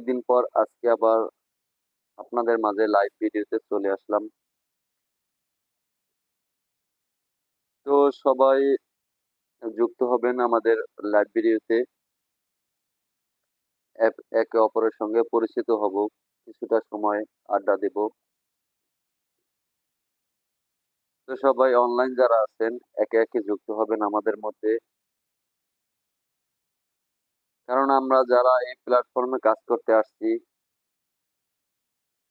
অনেকদিন পর আজকে আবার আপনাদের মাঝে লাইভ ভিডিওতে চলে আসলাম। তো সবাই যুক্ত হবেন আমাদের লাইভ ভিডিওতে একে অপরের সঙ্গে পরিচিত হব, কিছুটা সময় আড্ডা দেব। তো সবাই অনলাইন যারা আছেন, একে একে যুক্ত হবেন আমাদের মধ্যে। কারণ আমরা যারা এই প্ল্যাটফর্মে কাজ করতে আসছি,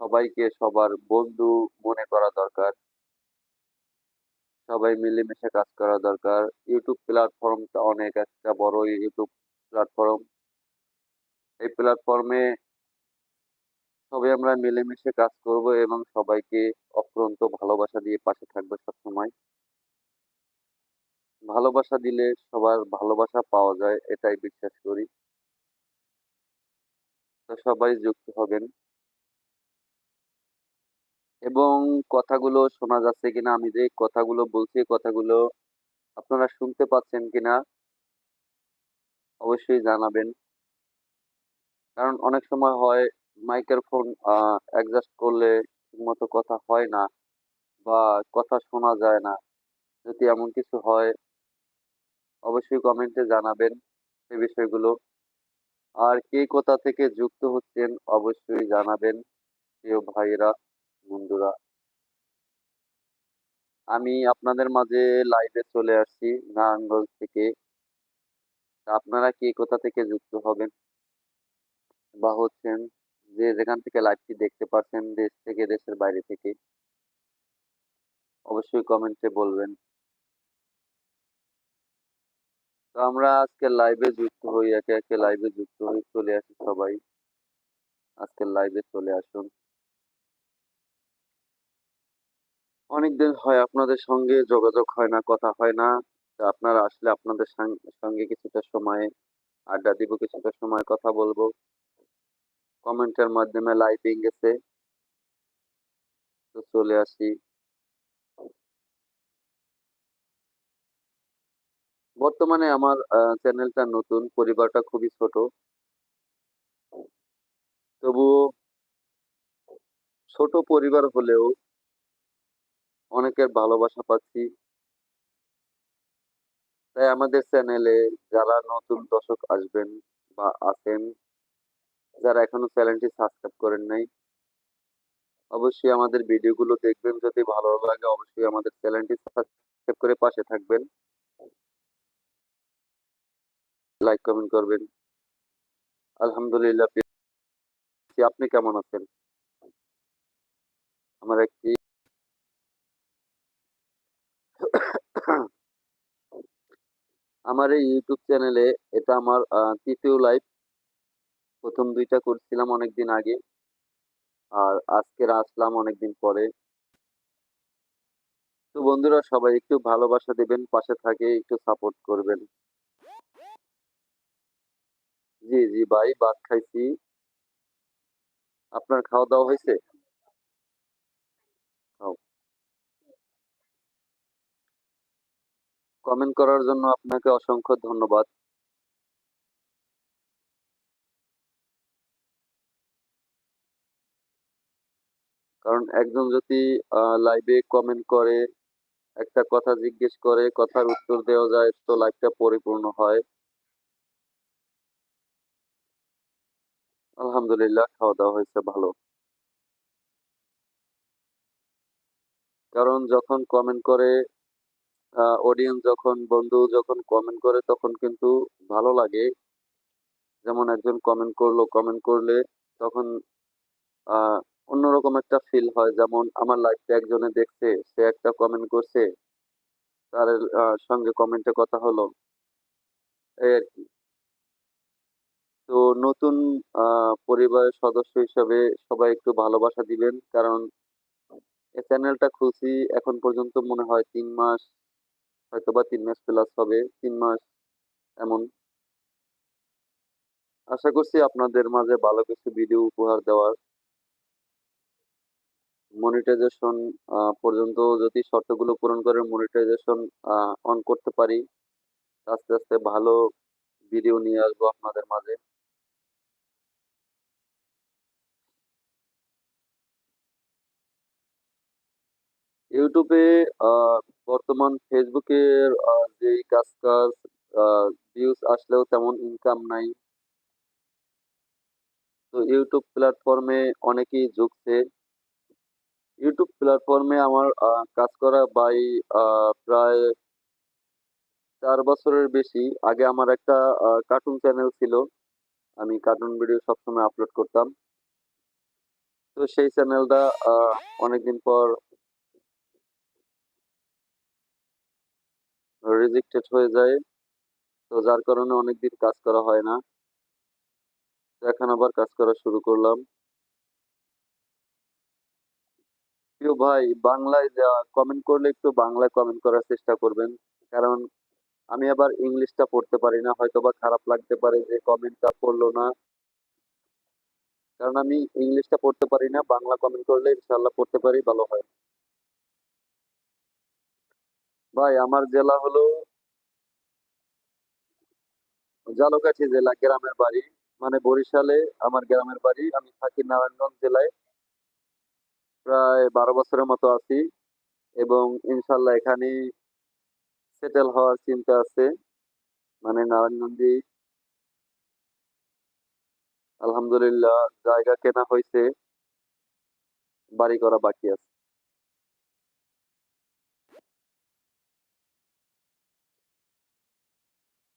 সবাইকে সবার বন্ধু মনে করা দরকার। সবাই মিলেমিশে কাজ করা দরকার। ইউটিউব প্ল্যাটফর্মটা অনেক একটা বড় ইউটিউব প্ল্যাটফর্ম এই প্ল্যাটফর্মে সবাই আমরা মিলেমিশে কাজ করব এবং সবাইকে অফুরন্ত ভালোবাসা দিয়ে পাশে থাকবে সবসময়। ভালোবাসা দিলে সবার ভালোবাসা পাওয়া যায়, এটাই বিশ্বাস করি। সবাই যুক্ত হবেন। এবং কথাগুলো শোনা যাচ্ছে কিনা, আমি যে কথাগুলো বলছি কথাগুলো আপনারা শুনতে পাচ্ছেন কিনা, অবশ্যই জানাবেন। কারণ অনেক সময় হয়, মাইকের ফোন অ্যাডজাস্ট করলে ঠিকমতো কথা হয় না বা কথা শোনা যায় না। যদি এমন কিছু হয় অবশ্যই কমেন্টে জানাবেন সে বিষয়গুলো। আর কে কোথা থেকে যুক্ত হচ্ছেন অবশ্যই জানাবেন, প্রিয় ভাইরা বন্ধুরা। আমি আপনাদের মাঝে লাইভে চলে আসছি নারায়ণগঞ্জ থেকে। আপনারা কে কোথা থেকে যুক্ত হবেন? বা হচ্ছেন যে যেখান থেকে লাইভটি দেখতে পাচ্ছেন দেশ থেকে, দেশের বাইরে থেকে? অবশ্যই কমেন্টে বলবেন। তো আমরা আজকে লাইভে যুক্ত হই, একে একে লাইভে যুক্ত হই, চলে আসি সবাই। আজকে লাইভে চলে আসুন। অনেকদিন হয় আপনাদের সঙ্গে যোগাযোগ হয় না, কথা হয় না। আপনারা আসলে আপনাদের সঙ্গে কিছুটা সময় আড্ডা দিব, কিছুটা সময় কথা বলব। কমেন্টের মাধ্যমে লাইভ গেছে। তো চলে আসি। বর্তমানে আমার চ্যানেলটা নতুন, পরিবারটা খুবই ছোট। তবুও ছোট পরিবার হলেও অনেকের ভালোবাসা পাচ্ছি। তাই আমাদের চ্যানেলে যারা নতুন দর্শক আসবেন বা আছেন, যারা এখনও চ্যানেলটি সাবস্ক্রাইব করেন নাই, অবশ্যই আমাদের ভিডিওগুলো দেখবেন। যদি ভালো লাগে, অবশ্যই আমাদের চ্যানেলটি সাবস্ক্রাইব করে পাশে থাকবেন। লাইক কমেন্ট করবেন। আলহামদুলিল্লাহ আপনি কেমন আছেন? আমার একটি আমার এই ইউটিউব চ্যানেলে এটা আমার তৃতীয় লাইভ প্রথম দুইটা করছিলাম অনেকদিন আগে, আর আজকের আসলাম অনেকদিন পরে। তো বন্ধুরা, সবাই একটু ভালোবাসা দেবেন, পাশে থাকে, একটু সাপোর্ট করবেন। জি জি, ভাই, ভাত খাইছি। আপনার খাওয়া দাওয়া হয়েছে কমেন্ট করার জন্য আপনাকে অসংখ্য ধন্যবাদ। কারণ একজন যদি লাইভে কমেন্ট করে, একটা কথা জিজ্ঞেস করে, কথার উত্তর দেওয়া যায়, তো লাইভটা পরিপূর্ণ হয়। আলহামদুলিল্লাহ, খাওয়া দাওয়া হয়েছে ভালো। কারণ যখন কমেন্ট করে অডিয়েন্স যখন, বন্ধু যখন কমেন্ট করে, তখন কিন্তু ভালো লাগে। যেমন একজন কমেন্ট করল কমেন্ট করলে তখন অন্যরকম একটা ফিল হয়। যেমন, আমার লাইফটা একজনে দেখছে, সে একটা কমেন্ট করছে, তার সঙ্গে কমেন্টে কথা হলো। এই আর কি। তো নতুন পরিবারের সদস্য হিসাবে সবাই একটু ভালোবাসা দিবেন। কারণ চ্যানেলটা খুলছি, এখন পর্যন্ত মনে হয় তিন মাস হয়তো বা তিন মাস প্লাস হবে, তিন মাস এমন। আশা করছি আপনাদের মাঝে ভালো কিছু ভিডিও উপহার দেওয়ার। মনিটাইজেশন পর্যন্ত যদি শর্তগুলো পূরণ করে মনিটাইজেশন অন করতে পারি, আস্তে আস্তে ভালো ভিডিও নিয়ে আসব আপনাদের মাঝে। ইউটিউবে বর্তমান ফেসবুকের যেই কাজ কাজ ভিউজ আসলেও তেমন ইনকাম নাই। তো ইউটিউব প্ল্যাটফর্মে অনেকেই ঝুঁকছে। ইউটিউব প্ল্যাটফর্মে আমার কাজ করা বাই প্রায় চার বছরের বেশি। আগে আমার একটা কার্টুন চ্যানেল ছিল। আমি কার্টুন ভিডিও সবসময় আপলোড করতাম। তো সেই চ্যানেলটা অনেকদিন পর রিজেক্টেড হয়ে যায়। তো যার কারণে অনেকদিন কাজ করা হয় না। এখন আবার কাজ করা শুরু করলাম। প্রিয় ভাই, বাংলায় যা কমেন্ট করলে একটু বাংলায় কমেন্ট করার চেষ্টা করবেন। কারণ আমি আবার ইংলিশটা পড়তে পারি না হয়তো বা খারাপ লাগতে পারে যে কমেন্টটা পড়ল না। কারণ আমি ইংলিশটা পড়তে পারি না, বাংলা কমেন্ট করলে ইনশাল্লাহ পড়তে পারি, ভালো হয়। ভাই, আমার জেলা হলো জালকাঠি জেলা, গ্রামের বাড়ি। মানে বরিশালে আমার গ্রামের বাড়ি। আমি থাকি নারায়ণগঞ্জ জেলায়। প্রায় বারো বছরের মতো আছি এবং ইনশাল্লাহ এখানে সেটেল হওয়ার চিন্তা আছে। মানে নারায়ণগঞ্জে আলহামদুলিল্লাহ জায়গা কেনা হয়েছে। বাড়ি করা বাকি আছে।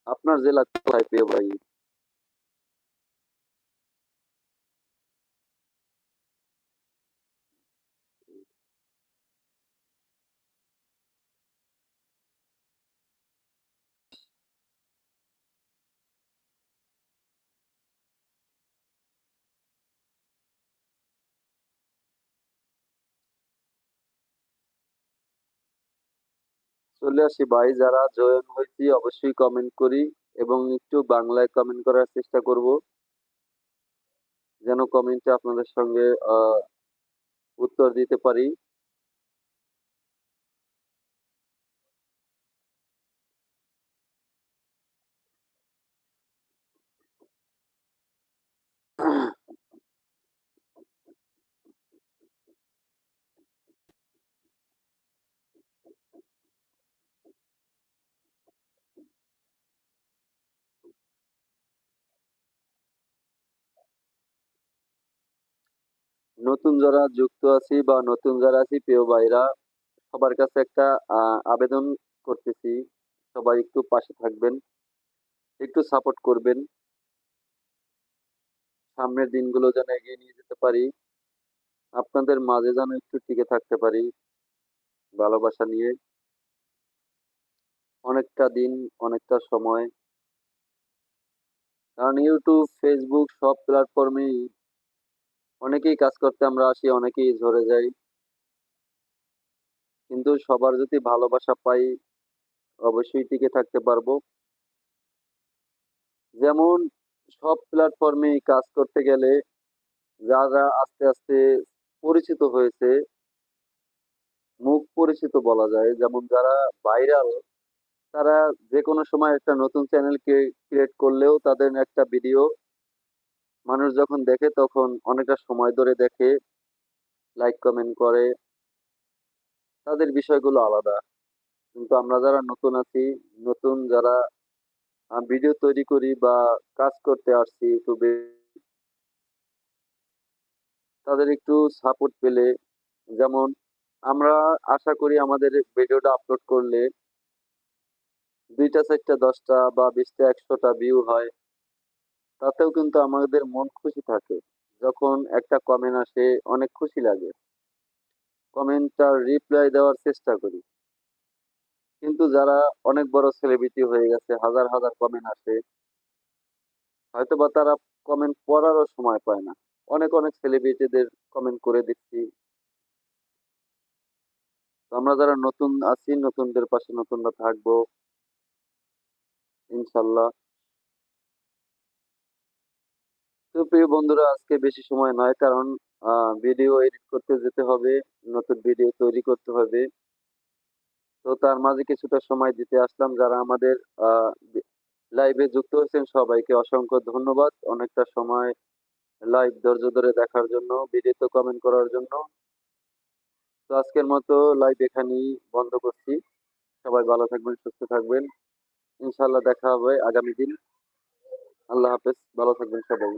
আপনার জেলা কোথায় প্রিয় ভাই চলে আসি। ভাই, যারা জয়েন হয়েছি, অবশ্যই কমেন্ট করি এবং একটু বাংলায় কমেন্ট করার চেষ্টা করব। যেন কমেন্টে আপনাদের সঙ্গে উত্তর দিতে পারি। নতুন যারা যুক্ত আছি বা নতুন যারা আছি, প্রিয় ভাইরা, সবার কাছে একটা আবেদন করতেছি। সবাই একটু পাশে থাকবেন, একটু সাপোর্ট করবেন। সামনের দিনগুলো যেন এগিয়ে নিয়ে যেতে পারি। আপনাদের মাঝে যেন একটু টিকে থাকতে পারি, ভালোবাসা নিয়ে। অনেকটা দিন, অনেকটা সময়। কারণ ইউটিউব ফেসবুক সব প্ল্যাটফর্মেই অনেকেই কাজ করতে আমরা আসি, অনেকেই ঝরে যাই। কিন্তু সবার যদি ভালোবাসা পাই, অবশ্যই টিকে থাকতে পারব। যেমন সব প্ল্যাটফর্মে কাজ করতে গেলে যারা আস্তে আস্তে পরিচিত হয়েছে, মুখ পরিচিত বলা যায়। যেমন যারা ভাইরাল তারা যে কোনো সময় একটা নতুন চ্যানেল ক্রিয়েট করলেও তাদের একটা ভিডিও মানুষ যখন দেখে তখন অনেকটা সময় ধরে দেখে লাইক কমেন্ট করে। তাদের বিষয়গুলো আলাদা। কিন্তু আমরা যারা নতুন আছি, নতুন যারা ভিডিও তৈরি করি বা কাজ করতে আসছি ইউটিউবে, তাদের একটু সাপোর্ট পেলে, যেমন আমরা আশা করি আমাদের ভিডিওটা আপলোড করলে দুইটা, চারটা, দশটা বা বিশটা, একশোটা ভিউ হয়। তাতেও কিন্তু আমাদের মন খুশি থাকে। যখন একটা কমেন্ট আসে, অনেক খুশি লাগে। কমেন্টটার রিপ্লাই দেওয়ার চেষ্টা করি। কিন্তু যারা অনেক বড় সেলিব্রিটি হয়ে গেছে, হাজার হাজার কমেন্ট আসে হয়তো বা তারা কমেন্ট পড়ারও সময় পায় না। অনেক অনেক সেলিব্রিটিদের কমেন্ট করে দিচ্ছি। আমরা যারা নতুন আছি, নতুনদের পাশে নতুনরা থাকব। ইনশাল্লাহ। তো প্রিয় বন্ধুরা, আজকে বেশি সময় নয় কারণ ভিডিও এডিট করতে যেতে হবে, নতুন ভিডিও তৈরি করতে হবে। তো তার মাঝে কিছুটা সময় দিতে আসলাম যারা আমাদের লাইভে যুক্ত হয়েছেন, সবাইকে অসংখ্য ধন্যবাদ। অনেকটা সময় লাইভ ধৈর্য ধরে দেখার জন্য ভিডিওতে কমেন্ট করার জন্য। তো আজকের মতো লাইভ এখানেই বন্ধ করছি। সবাই ভালো থাকবেন, সুস্থ থাকবেন। ইনশাল্লাহ দেখা হবে আগামী দিন। আল্লাহ হাফেজ, ভালো থাকবেন সবাই।